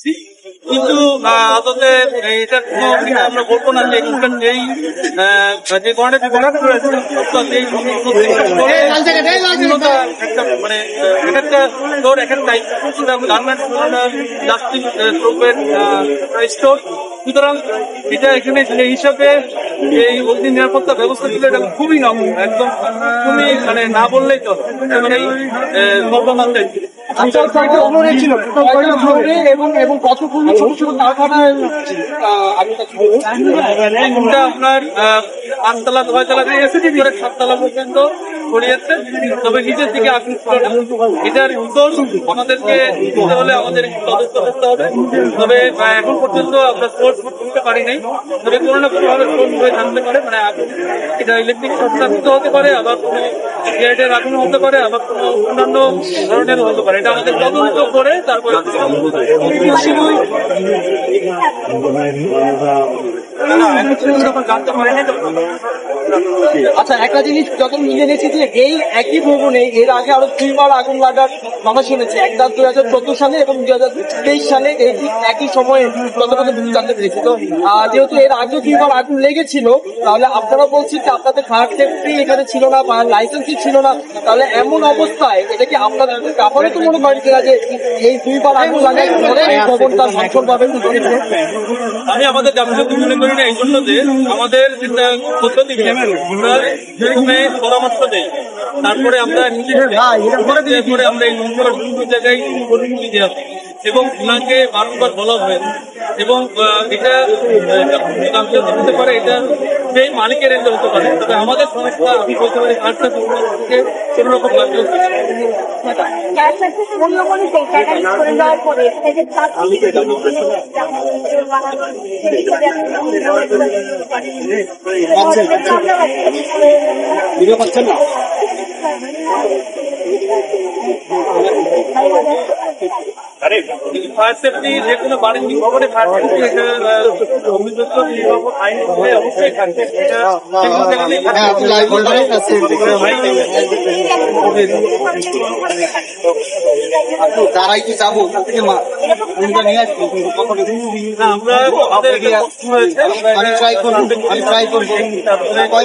কিন্তু আদতে এটা কোনো আমরা বলব না যে এখানকার যে ধরনের বিভাগ রয়েছে একটা মানে এক একটা স্টোর এক একটা গার্মেন্টস প্লাস্টিক দ্রব্যের স্টোর সুতরাং এটা এখানে সেই হিসাবে এই অগ্নি নিরাপত্তা ব্যবস্থা ছিল এটা খুবই নম একদম খুবই মানে না বললেই তো মানে সর্বমাত্রায় আচ্ছা তা বলব। এটা আপনার আহ, পাঁচতলা ছয়তলা থেকে এসেছি সাততলা পর্যন্ত। ছড়িয়েছে। তবে নিচের দিকে এটার উত্তর আমাদেরকে দিতে হলে আমাদের তদন্ত করতে হবে। তবে এখন পর্যন্ত আমরা সোর্স করতে পারি নাই। তবে কোনো না কোনো ভাবে সোর্স হয়ে থাকতে পারে। মানে এটা ইলেকট্রিক শর্ট হতে পারে আবার কোনো গ্যারেটের আগুন হতে পারে আবার কোনো অন্যান্য ধরনের হতে পারে। এটা আমাদের তদন্ত করে তারপরে জানতে পারেনি তো? আচ্ছা একটা জিনিস যত মিলে নিয়েছি যে এই একই ভবনে এর আগে আরও দুইবার আগুন লাগার কথা শুনেছি। একটা দুই হাজার চোদ্দ সালে এবং দুই হাজার তেইশ সালে এই একই সময়ে যতটুকু জানতে পেরেছি। তো যেহেতু এর আগে দুইবার আগুন লেগেছিল, তাহলে আপনারা বলছেন যে আপনাদের ফায়ার সেফটি এখানে ছিল না বা লাইসেন্সই ছিল না। তাহলে এমন অবস্থায় এটা কি আপনাদের কাপড়ে তো মনে করেন কিনা যে এই দুইবার আগুন লাগার পরে এই ভবনটা সফলভাবে আমি আমাদের গাফিলতি মনে করি না, এই জন্য যে আমাদের পদ্ধতি আমরা প্রথমে পরামর্শ দেই তারপরে আমরা নিজেদের আমরা এই নম্বর বিভিন্ন জায়গায় এবং ওনাকে বারংবার বলা হয়েছে। এবং আহ, এটা হতে পারে এটা সেই মালিকের এটা হতে পারে। তবে আমাদের সমস্যা আমি বলতে পারি আটটা কোনো রকম গাফিলতি নেই। অন্য কোনো জায়গায় করে দেওয়ার পরে এটা যে তার ফায়ার সেফটি যে কোনো বাড়ির ভবনে ফায়ার সেফটি আইন অনুযায়ী অবশ্যই থাকবে। তারাই কি যাব থেকে মা নিয়ে আসব আমরা আমাদের একটা প্রশ্ন হয়েছে, আমরা আমি try করব, আমি try করব। কয়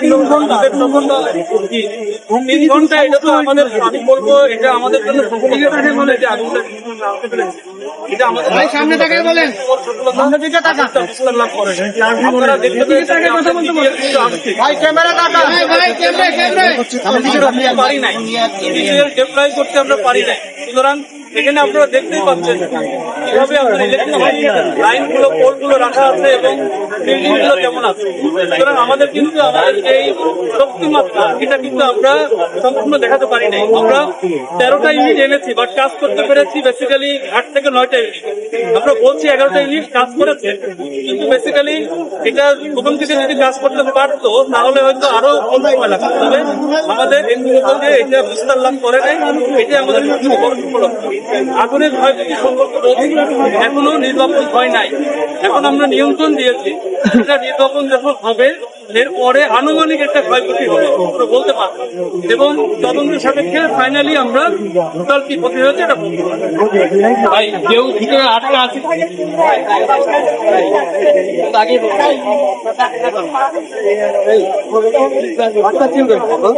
তিন ঘণ্টা আমাদের ঘণ্টা জি, তিন ঘণ্টা এটা তো আমাদের আমি বলব এটা আমাদের জন্য সফলতা। বলে যে আগুনটা আনতে পেরেছি। এটা আমাদের সামনে তাকাই বলেন। সামনে দিকে তাকা। লাভ করে। আপনারা দেখতে পেয়েছেন যে আমরা কিন্তু আসছি। আমরা পারি নাই। করতে আমরা পারি নাই। সুতরাং এখানে আপনারা দেখতেই পাচ্ছেন। কীভাবে আপনার ইলেকট্রিক লাইনগুলো পোলগুলো রাখা আছে এবং বিল্ডিংগুলো কেমন আছে? সুতরাং আমাদের কিন্তু আমাদের এই শক্তিমাত্রা এটা কিন্তু আমরা সম্পূর্ণ দেখাতে পারি নাই। আমরা তেরোটা ইউনিট এনেছি বাট কাজ করতে পেরেছি বেসিক্যালি আট থেকে নয়টা ইউনিট আমরা বলছি এগারোটা ইউনিট কাজ করেছে কিন্তু বেসিক্যালি এটা প্রথম থেকে যদি কাজ করতে পারতো তাহলে হয়তো আরও অল্প সময় লাগতো। তবে আমাদের যে এটা বিস্তার লাভ করে নাই এটা আমাদের আগুনের ভয় যদি সম্পর্ক রয়েছে এখনও নির্বাপন হয় নাই। এখন আমরা নিয়ন্ত্রণ দিয়েছি। এটা নির্বাপন যখন হবে এরপরে আনুমানিক একটা ক্ষয়ক্ষতি হবে আমরা বলতে পারব। এবং তদন্ত সাপেক্ষে ফাইনালি আমরা টোটাল কি ক্ষতি হয়েছে এটা বলতে পারব। ভাই কেউ ভিতরে আটকা আছে আগে